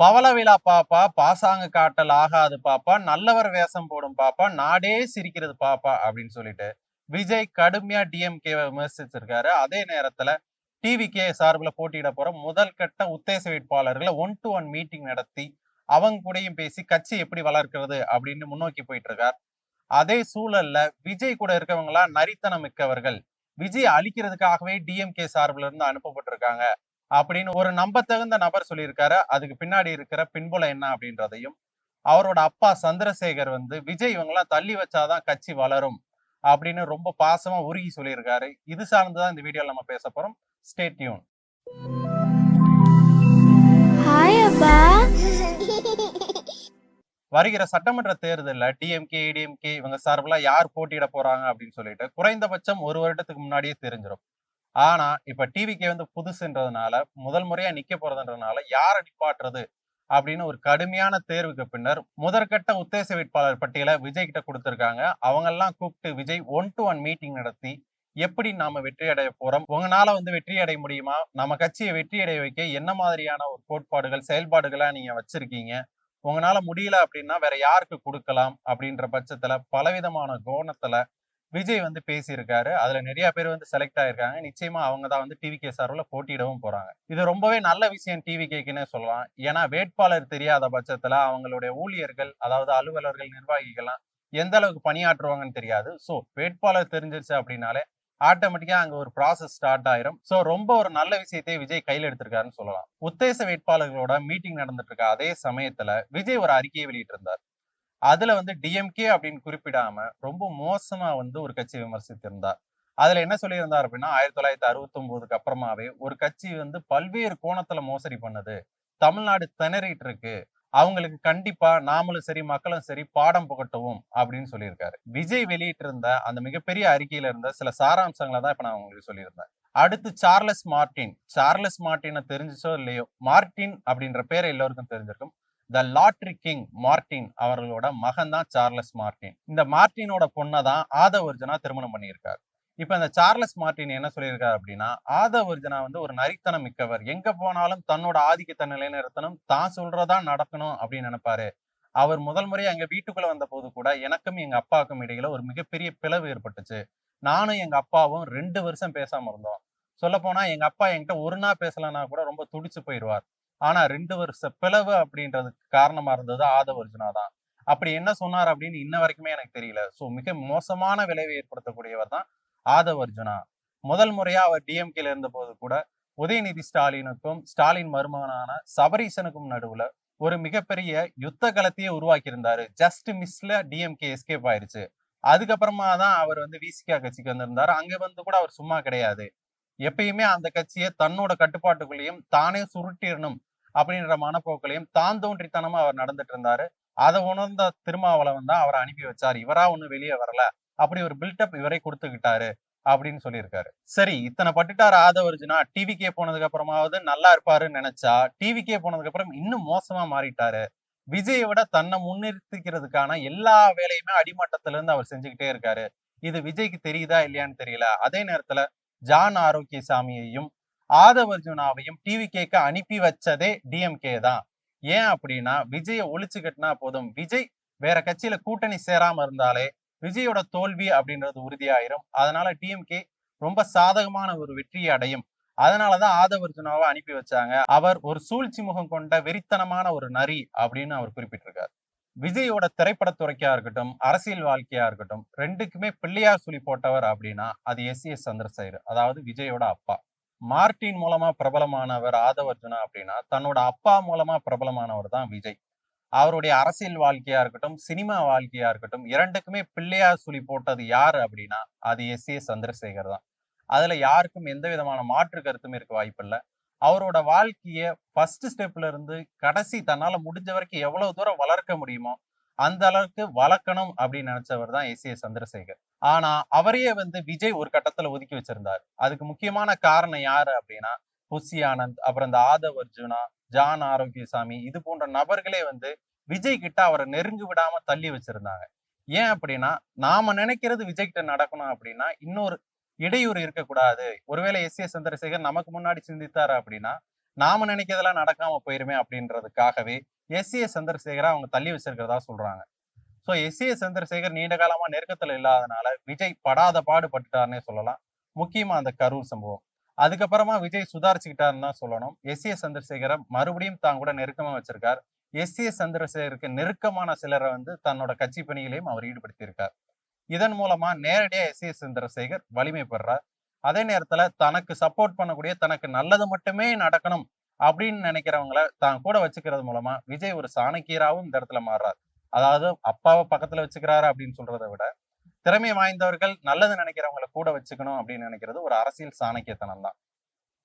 பவள விழா பாப்பா பாசாங்க காட்டல் ஆகாது பாப்பா நல்லவர் வேஷம் போடும் பாப்பா நாடே சிரிக்கிறது பாப்பா அப்படின்னு சொல்லிட்டு விஜய் கடுமையா டிஎம்கே விமர்சிச்சிருக்காரு. அதே நேரத்துல டிவிகே சார்பில் போட்டியிட போற முதல் கட்ட உத்தேச வேட்பாளர்களை ஒன் டு ஒன் மீட்டிங் நடத்தி அவங்க கூடயும் பேசி கட்சி எப்படி வளர்க்கிறது அப்படின்னு முன்னோக்கி போயிட்டு இருக்கார் அதே சூழல்ல விஜய் கூட இருக்கவங்களா நரித்தனம் மிக்கவர்கள் விஜய் அழிக்கிறதுக்காகவே டிஎம்கே சார்பில் இருந்து அனுப்பப்பட்டிருக்காங்க. அப்படின்னு ஒரு நம்பத்தகுந்த நபர் சொல்லியிருக்காரு. அதுக்கு பின்னாடி இருக்கிற பின்புலம் என்ன அப்படின்றதையும் அவரோட அப்பா சந்திரசேகர் வந்து விஜய் இவங்கெல்லாம் தள்ளி வச்சாதான் கட்சி வளரும் அப்படின்னு ரொம்ப பாசமா உருகி சொல்லியிருக்காரு. இது சார்ந்துதான் இந்த வீடியோல நம்ம பேச போறோம். ஸ்டே டியூன் ஹாய் அப்பா. வருகிற சட்டமன்ற தேர்தல்ல டிஎம்கே ஏடிஎம்கே இவங்க சார்பில் யார் போட்டியிட போறாங்க அப்படின்னு சொல்லிட்டு குறைந்தபட்சம் ஒரு வருடத்துக்கு முன்னாடியே தெரிஞ்சிடும் ஆனா இப்ப டிவிக்கே வந்து புதுசுன்றதுனால முதல் முறையா நிக்க போறதுன்றதுனால யாரை நிப்பாட்டுறது? அப்படின்னு ஒரு கடுமையான தேர்வுக்கு பின்னர் முதற்கட்ட உத்தேச வேட்பாளர் பட்டியலை விஜய் கிட்ட கொடுத்திருக்காங்க. அவங்க எல்லாம் கூப்பிட்டு Vijay one to one meeting நடத்தி எப்படி நாம வெற்றி அடைய போறோம்? உங்களால வந்து வெற்றி அடைய முடியுமா? நம்ம கட்சியை வெற்றி அடைய வைக்க என்ன மாதிரியான ஒரு கோட்பாடுகள் செயல்பாடுகளா நீங்க வச்சிருக்கீங்க? உங்களால முடியல அப்படின்னா வேற யாருக்கு கொடுக்கலாம்? அப்படின்ற பட்சத்துல பலவிதமான கோணத்துல விஜய் வந்து பேசியிருக்காரு. அதுல நிறைய பேர் வந்து செலக்ட் ஆயிருக்காங்க. நிச்சயமா அவங்க தான் வந்து டிவி கே சார்பில் போட்டியிடவும் போறாங்க. இது ரொம்பவே நல்ல விஷயம் டிவி கேக்குன்னு சொல்லலாம். ஏன்னா வேட்பாளர் தெரியாத பட்சத்துல அவங்களுடைய ஊழியர்கள் அதாவது அலுவலர்கள் நிர்வாகிகள்லாம் எந்த அளவுக்கு பணியாற்றுவாங்கன்னு தெரியாது. ஸோ வேட்பாளர் தெரிஞ்சிருச்சு அப்படின்னாலே ஆட்டோமேட்டிக்கா அங்க ஒரு ப்ராசஸ் ஸ்டார்ட் ஆயிரும். ஸோ ரொம்ப ஒரு நல்ல விஷயத்தை விஜய் கையில் எடுத்திருக்காருன்னு சொல்லலாம். உத்தேச வேட்பாளர்களோட மீட்டிங் நடந்துட்டு இருக்க அதே சமயத்துல விஜய் ஒரு அறிக்கையை வெளியிட்டிருந்தார். அதுல வந்து டிஎம்கே அப்படின்னு குறிப்பிடாம ரொம்ப மோசமா வந்து ஒரு கட்சி விமர்சித்திருந்தார். அதுல என்ன சொல்லியிருந்தார் அப்படின்னா ஆயிரத்தி தொள்ளாயிரத்தி அறுபத்தி ஒன்பதுக்கு அப்புறமாவே ஒரு கட்சி வந்து பல்வேறு கோணத்துல மோசடி பண்ணுது. தமிழ்நாடு திணறிட்டு இருக்கு. அவங்களுக்கு கண்டிப்பா நாமளும் சரி மக்களும் சரி பாடம் புகட்டவும் அப்படின்னு சொல்லியிருக்காரு. விஜய் வெளியிட்டிருந்த அந்த மிகப்பெரிய அறிக்கையில இருந்த சில சாராம்சங்களை தான் இப்ப நான் உங்களுக்கு சொல்லியிருந்தேன். அடுத்து சார்லஸ் மார்டின் சார்லஸ் மார்டினை தெரிஞ்சிச்சோ இல்லையோ? மார்டின் அப்படின்ற பேரை எல்லோருக்கும் தெரிஞ்சிருக்கும். த லாட்ரி கிங் மார்டின் அவர்களோட மகன் தான் சார்லஸ் மார்டின். இந்த மார்டினோட பொண்ணை தான் ஆதவர்ஜனா திருமணம் பண்ணியிருக்காரு. இப்ப இந்த சார்லஸ் மார்டின் என்ன சொல்லியிருக்காரு அப்படின்னா ஆதவர்ஜனா வந்து ஒரு நரித்தனம் மிக்கவர். எங்க போனாலும் தன்னோட ஆதிக்கத்தை நிலைநிறுத்தணும் தான் சொல்றதா நடக்கணும் அப்படின்னு நினைப்பாரு. அவர் முதல் முறை எங்க வீட்டுக்குள்ள வந்த போது கூட எனக்கும் எங்க அப்பாவுக்கும் இடையில ஒரு மிகப்பெரிய பிளவு ஏற்பட்டுச்சு. நானும் எங்க அப்பாவும் ரெண்டு வருஷம் பேசாம இருந்தோம். சொல்ல போனா எங்க அப்பா என்கிட்ட ஒரு நாள் பேசலன்னா கூட ரொம்ப துடிச்சு போயிடுவார். ஆனா ரெண்டு வருஷ பிளவு அப்படின்றதுக்கு காரணமா இருந்தது ஆதவர்ஜுனா தான். அப்படி என்ன சொன்னார் அப்படின்னு இன்ன வரைக்குமே எனக்கு தெரியல. சோ மிக மோசமான விளைவை ஏற்படுத்தக்கூடியவர் தான் ஆதவர்ஜுனா முதல் முறையா அவர் டிஎம்கேல இருந்த போது கூட உதயநிதி ஸ்டாலினுக்கும் ஸ்டாலின் மருமகனான சபரீசனுக்கும் நடுவுல ஒரு மிகப்பெரிய யுத்த களத்தையே உருவாக்கியிருந்தாரு. ஜஸ்ட் மிஸ்ல டிஎம்கே எஸ்கேப் ஆயிருச்சு. அதுக்கப்புறமா தான் அவர் வந்து விசிகா கட்சிக்கு வந்திருந்தாரு. அங்க வந்து கூட அவர் சும்மா கிடையாது. எப்பயுமே அந்த கட்சியை தன்னோட கட்டுப்பாட்டுக்குள்ளேயும் தானே சுருட்டிடணும் அப்படின்ற மனப்போக்கிலையும் தான் தோன்றித்தனமா அவர் நடந்துட்டு இருந்தாரு. அதை உணர்ந்த திருமாவளவன் தான் அவரை அனுப்பி வச்சார். இவரா ஒண்ணு வெளியே வரல. அப்படி ஒரு பில்டப் இவரே கொடுத்துக்கிட்டாரு அப்படின்னு சொல்லியிருக்காரு. சரி இத்தனை பட்டுட்டாரு ஆதவர்ஜுனா டிவிக்கே போனதுக்கு அப்புறமாவது நல்லா இருப்பாருன்னு நினைச்சா டிவிக்கே போனதுக்கு அப்புறம் இன்னும் மோசமா மாறிட்டாரு. விஜயை விட தன்னை முன்னிறுத்திக்கிறதுக்கான எல்லா வேலையுமே அடிமட்டத்துல இருந்து அவர் செஞ்சுக்கிட்டே இருக்காரு. இது விஜய்க்கு தெரியுதா இல்லையான்னு தெரியல. அதே நேரத்துல ஜான் ஆரோக்கிய சாமியையும் ஆதவர்ஜுனாவையும் டிவி கேக்க அனுப்பி வச்சதே டிஎம்கே தான். ஏன் அப்படின்னா விஜயை ஒழிச்சு கட்டினா போதும். விஜய் வேற கட்சியில கூட்டணி சேராம இருந்தாலே விஜயோட தோல்வி அப்படின்றது உறுதியாயிரும். அதனால டிஎம்கே ரொம்ப சாதகமான ஒரு வெற்றியை அடையும். அதனாலதான் ஆதவர்ஜுனாவை அனுப்பி வச்சாங்க. அவர் ஒரு சூழ்ச்சி முகம் கொண்ட வெறித்தனமான ஒரு நரி அப்படின்னு அவர் குறிப்பிட்டிருக்காரு. விஜயோட திரைப்படத்துறைக்கா இருக்கட்டும் அரசியல் வாழ்க்கையா இருக்கட்டும் ரெண்டுக்குமே பிள்ளையார் சுழி போட்டவர் அப்படின்னா அது எஸ். எஸ். சந்திரசேகர் அதாவது விஜயோட அப்பா. மார்டின் மூலமா பிரபலமானவர் ஆதவர்ஜுனா அப்படின்னா தன்னோட அப்பா மூலமா பிரபலமானவர் தான் விஜய். அவருடைய அரசியல் வாழ்க்கையா இருக்கட்டும் சினிமா வாழ்க்கையா இருக்கட்டும் இரண்டுக்குமே பிள்ளையார் சுழி போட்டது யாரு அப்படின்னா அது எஸ். ஏ. சந்திரசேகர் தான். அதுல யாருக்கும் எந்த விதமான மாற்று கருத்தும் இருக்க வாய்ப்பில்லை. அவரோட வாழ்க்கைய ஃபர்ஸ்ட் ஸ்டெப்ல இருந்து கடைசி தன்னால முடிஞ்ச வரைக்கும் எவ்வளவு தூரம் வளர்க்க முடியுமோ அந்த அளவுக்கு வளர்க்கணும் அப்படின்னு நினைச்சவர் தான் எஸ் ஏ சந்திரசேகர். ஆனா அவரையே வந்து விஜய் ஒரு கட்டத்துல ஒதுக்கி வச்சிருந்தார். அதுக்கு முக்கியமான காரணம் யாரு அப்படின்னா புஷி ஆனந்த் அப்புறம் இந்த ஆதவ் அர்ஜுனா ஜான் ஆரோக்கியசாமி இது போன்ற நபர்களே வந்து விஜய் கிட்ட அவரை நெருங்கி விடாம தள்ளி வச்சிருந்தாங்க. ஏன் அப்படின்னா நாம நினைக்கிறது விஜய் கிட்ட நடக்கணும் அப்படின்னா இன்னொரு இடையூறு இருக்கக்கூடாது. ஒருவேளை எஸ் ஏ சந்திரசேகர் நமக்கு முன்னாடி சிந்தித்தாரு அப்படின்னா நாம நினைக்கிறதெல்லாம் நடக்காம போயிருமே அப்படின்றதுக்காகவே எஸ் ஏ சந்திரசேகரை அவங்க தள்ளி வச்சிருக்கிறதா சொல்றாங்க. ஸோ எஸ் ஏ சந்திரசேகர் நீண்ட காலமா நெருக்கத்துல இல்லாதனால விஜய் படாத பாடுபட்டுட்டாருன்னே சொல்லலாம். முக்கியமா அந்த கரூர் சம்பவம். அதுக்கப்புறமா விஜய் சுதாரிச்சுக்கிட்டாருன்னு தான் சொல்லணும். எஸ் ஏ சந்திரசேகரை மறுபடியும் தான் கூட நெருக்கமா வச்சிருக்கார். எஸ் ஏ சந்திரசேகருக்கு நெருக்கமான சிலரை வந்து தன்னோட கட்சி பணியிலையும் அவர் ஈடுபடுத்தியிருக்கார். இதன் மூலமா நேரடியா எஸ் ஏ சந்திரசேகர் வலிமை பெறார் அதே நேரத்துல தனக்கு சப்போர்ட் பண்ணக்கூடிய தனக்கு நல்லது மட்டுமே நடக்கணும் அப்படின்னு நினைக்கிறவங்கள தான் கூட வச்சுக்கிறது மூலமா விஜய் ஒரு சாணக்கியராவும் இந்த இடத்துல மாறுறார். அதாவது அப்பாவை பக்கத்துல வச்சுக்கிறாரு அப்படின்னு சொல்றதை விட திறமை வாய்ந்தவர்கள் நல்லது நினைக்கிறவங்கள கூட வச்சுக்கணும் அப்படின்னு நினைக்கிறது ஒரு அரசியல் சாணக்கியத்தனம் தான்.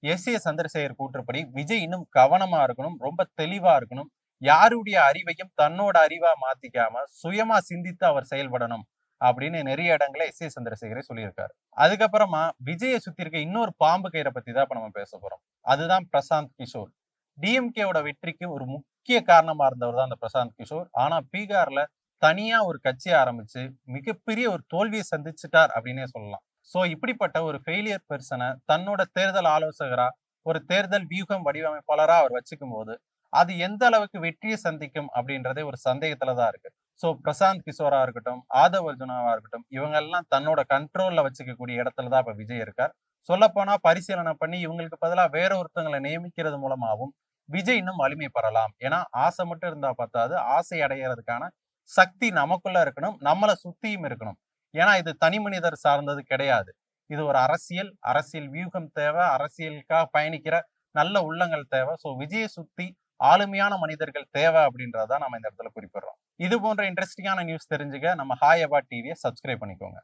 எஸ் ஏ சந்திரசேகர் கூற்றுப்படி விஜய் இன்னும் கவனமா இருக்கணும் ரொம்ப தெளிவா இருக்கணும். யாருடைய அறிவையும் தன்னோட அறிவா மாத்திக்காம சுயமா சிந்தித்து அவர் செயல்படணும். அப்படின்னு நிறைய இடங்களை எஸ். ஏ சந்திரசேகரே சொல்லியிருக்காரு. அதுக்கப்புறமா விஜயை சுத்தி இருக்க இன்னொரு பாம்பு கயிறை பத்தி தான் இப்ப நம்ம பேச போறோம். அதுதான் பிரசாந்த் கிஷோர். டிஎம்கேவோட வெற்றிக்கு ஒரு முக்கிய காரணமா இருந்தவர் தான் அந்த பிரசாந்த் கிஷோர். ஆனா பீகார்ல தனியா ஒரு கட்சியை ஆரம்பிச்சு மிகப்பெரிய ஒரு தோல்வியை சந்திச்சுட்டார் அப்படின்னே சொல்லலாம். சோ இப்படிப்பட்ட ஒரு ஃபெயிலியர் பெர்சனை தன்னோட தேர்தல் ஆலோசகரா ஒரு தேர்தல் வியூகம் வடிவமைப்பாளரா அவர் வச்சுக்கும் போது அது எந்த அளவுக்கு வெற்றியை சந்திக்கும் அப்படின்றதே ஒரு சந்தேகத்துலதான் இருக்கு. ஸோ பிரசாந்த் கிஷோரா இருக்கட்டும் ஆதவ் அர்ஜுனாவா இருக்கட்டும் இவங்க எல்லாம் தன்னோட கண்ட்ரோல்ல வச்சுக்கக்கூடிய இடத்துல தான் இப்ப விஜய் இருக்கார். சொல்லப்போனா பரிசீலனை பண்ணி இவங்களுக்கு பதிலாக வேற ஒருத்தவங்களை நியமிக்கிறது மூலமாகவும் விஜய் இன்னும் வலிமை பெறலாம். ஏன்னா ஆசை மட்டும் இருந்தா பார்த்தாது ஆசை அடைகிறதுக்கான சக்தி நமக்குள்ள இருக்கணும். நம்மளை சுத்தியும் இருக்கணும். ஏன்னா இது தனி மனிதர் சார்ந்தது கிடையாது. இது ஒரு அரசியல். அரசியல் வியூகம் தேவை. அரசியலுக்காக பயணிக்கிற நல்ல உள்ளங்கள் தேவை. ஸோ விஜயை சுத்தி ஆளுமையான மனிதர்கள் தேவை அப்படின்றத நம்ம இந்த இடத்துல குறிப்பிடுறோம். இது போன்ற இன்ட்ரெஸ்டிங்கான நியூஸ் தெரிஞ்சுக்க நம்ம ஹாய் அபா டிவியை சப்ஸ்கிரைப் பண்ணிக்கோங்க.